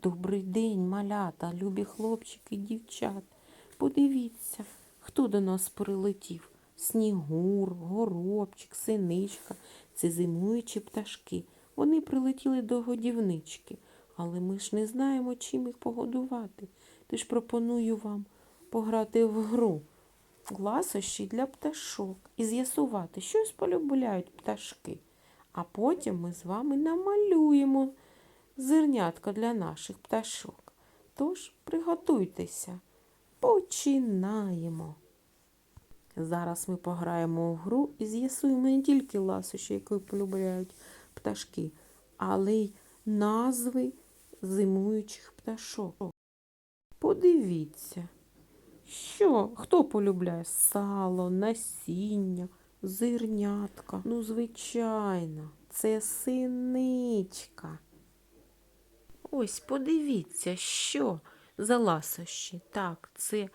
Добрий день, малята, любі хлопчики дівчат. Подивіться, хто до нас прилетів. Снігур, горобчик, синичка. Це зимуючі пташки. Вони прилетіли до годівнички, але ми ж не знаємо, чим їх погодувати. Тож пропоную вам пограти в гру ласощі для пташок і з'ясувати, що полюбляють пташки. А потім ми з вами намалюємо зернятка для наших пташок. Тож приготуйтеся, починаємо. Зараз ми пограємо в гру і з'ясуємо не тільки ласощі, які полюбляють пташки, але й назви зимуючих пташок. Подивіться, що хто полюбляє сало, насіння, зернятка. Ну, звичайно, це синичка. Ось подивіться, що за ласощі. Так, це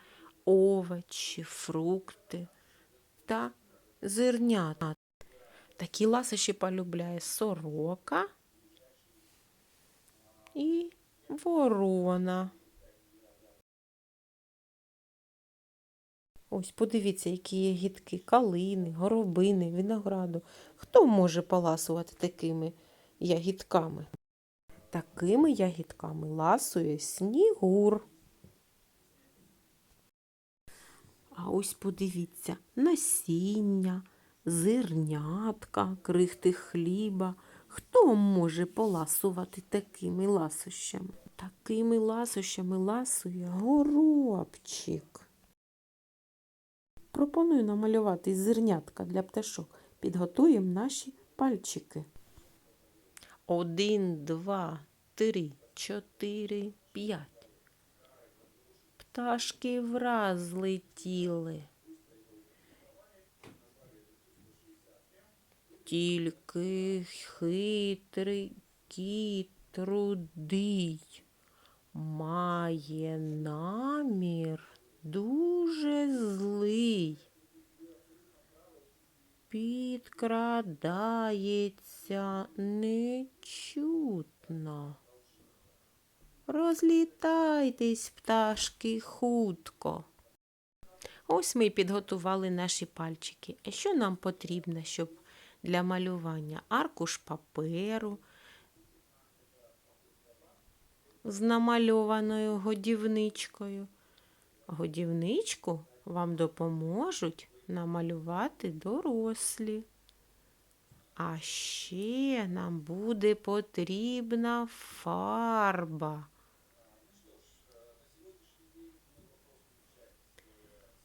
овочі, фрукти та зернята. Такі ласощі полюбляє сорока і ворона. Ось подивіться, які є гідки калини, горобини, винограду. Хто може поласувати такими ягідками? Такими ягідками ласує снігур. А ось подивіться, насіння, зернятка, крихти хліба. Хто може поласувати такими ласощами? Такими ласощами ласує горобчик. Пропоную намалювати зернятка для пташок. Підготуємо наші пальчики. Один, два, три, чотири, п'ять. Пташки враз летіли. Тільки хитрий кіт рудий має намір дуже Підкрадається нечутно. Розлітайтесь, пташки, хутко. Ось ми й підготували наші пальчики. А що нам потрібно, щоб для малювання аркуш паперу з намальованою годівничкою. Годівничку вам допоможуть намалювати дорослі. А ще нам буде потрібна фарба.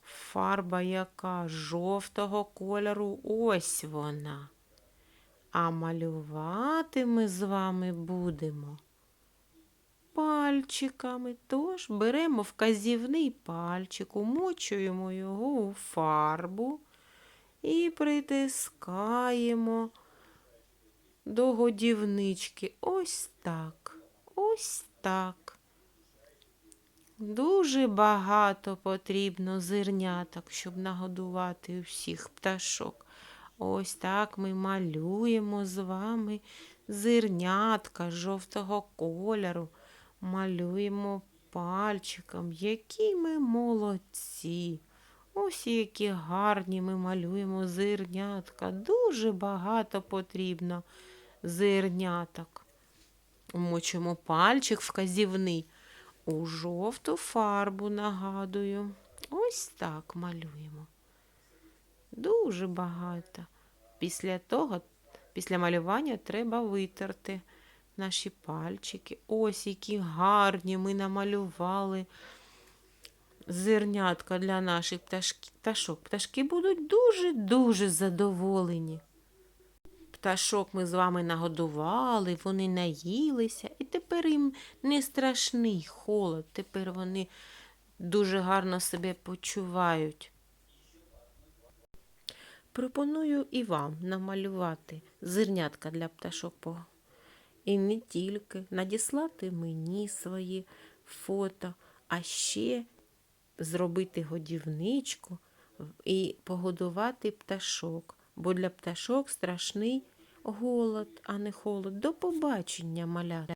Фарба яка жовтого кольору, ось вона. А малювати ми з вами будемо пальчиками. Тож беремо вказівний пальчик, умочуємо його у фарбу і притискаємо до годівнички. Ось так, ось так. Дуже багато потрібно зерняток, щоб нагодувати всіх пташок. Ось так ми малюємо з вами зернятка жовтого кольору. Малюємо пальчиком, які ми молодці. Ось які гарні ми малюємо зернятка. Дуже багато потрібно зерняток. Мочимо пальчик вказівний у жовту фарбу, нагадую. Ось так малюємо. Дуже багато. Після того, після малювання треба витерти наші пальчики. Ось які гарні ми намалювали зернятка для наших пташок. Пташки будуть дуже-дуже задоволені. Пташок ми з вами нагодували, вони наїлися, і тепер їм не страшний холод. Тепер вони дуже гарно себе почувають. Пропоную і вам намалювати зернятка для пташок. І не тільки надіслати мені свої фото, а ще зробити годівничку і погодувати пташок, бо для пташок страшний голод, а не холод. До побачення, малята.